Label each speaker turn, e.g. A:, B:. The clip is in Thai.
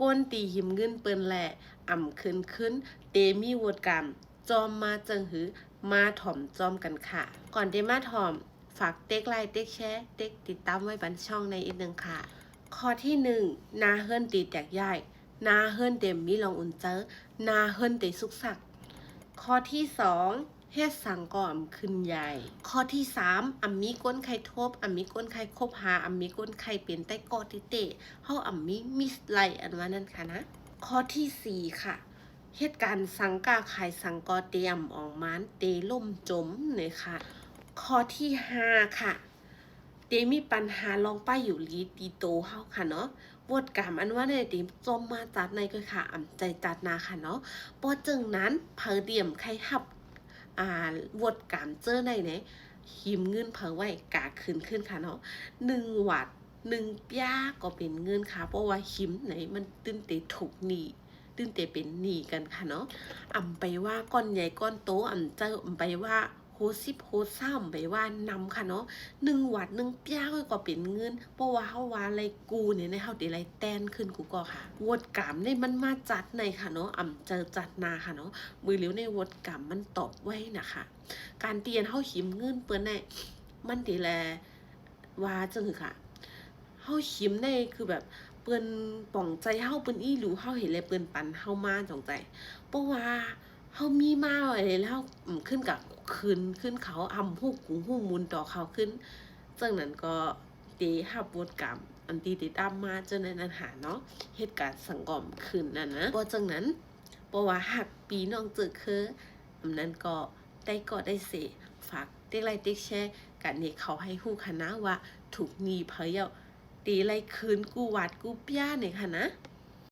A: ก้นตีหิมเงินเปิ้นแหละอ่ำขึ้นขึ้น เตมีวดกรรม จอมมาจังหือ มาถ่อมจอมกันค่ะ ก่อนเดมาถ่อม ฝากเต็กไลค์เต็กแชร์เต็กติดตามไว้บันช่องในอีกหนึ่งค่ะ ข้อที่หนึ่งนาเฮิรนตีแตกย่ายนาเฮิรนเต็มมีลองอุ่นเจอนาเฮิรนเตสุกสัก ข้อที่สอง เฮ็ดสังก่อมขึ้นใหญ่ ข้อที่สามอัมมีก้นไข่ทบอัมมีก้นไข่คบหาอัมมีก้นไข่เป็นใต้กอติเตะเฮาอัมมีมิสไลอันว่านั่นค่ะนะ ข้อที่สี่ค่ะเหตุการณ์สังกาขายสังกอเตรียมออกมานเตล่มจมเลยค่ะ ข้อที่ห้าค่ะ เตมีปัญหาลองป้ายอยู่ลีตีโตเฮาค่ะเนาะบทกรรมอันว่าในเตมจมมาจัดในก็ค่ะอ่ำใจจัดนาค่ะเนาะปอจึงนั้นเพอเดียมใครหับ อ่าวดกรรมเจอในเนี่ยหิมเงินเพอไว้กาขึ้นขึ้นค่ะเนาะหนึ่งวัดหนึ่งป้าก็เป็นเงินค่ะ เพราะว่าหิมไหนมันตื้นเตถูกหนีตื้นเตเป็นหนีกันค่ะเนาะอ่ำไปว่าก้อนใหญ่ก้อนโตอ่ำเจออ่ำไปว่า สิบโฮซ้ำไปว่านำค่ะเนาะหนึ่งวัดหนึ่งเปียก็ก็เป็นเงินเพราะว่าเฮาว่าอะไรกูเนี่ยในเฮาได้ไรแตนขึ้นกูก็ค่ะวดกรรมเนี่ยมันมาจัดในค่ะเนาะอ่ำเจอจัดนาค่ะเนาะมือเหลียวในวดกรรมมันตอบไว้นะคะการเตียนเฮาหิมเงินเปิ้นในมันดีแลว่าจังคือค่ะเฮาหิมในคือแบบเปิ้นป่องใจเฮาเปิ้นอีหรูเฮาเห็นเลยเปิ้นปันเฮามาจองใจเพราะว่า เฮามีมาไว้แล้วขึ้นกับขึ้นขึ้นเขาอำฮู้กูฮู้มูลต่อเขาขึ้นจังนั้นก็เตหับบทกรรมอันตีติดตามมาจนในนั้นหาเนาะเหตุการณ์สังกอมขึ้นนั่นนะบ่จังนั้นเพราะว่าหักปีน้องเจอคืออันนั้นก็ได้ก็ได้เสฝากเต็กไลเต็กแชร์กันนี่เขาให้ฮู้ค่ะนะว่าถูกหนีเพยเอาตีไรคืนกูวาดกูเปียเนี่ยค่ะนะ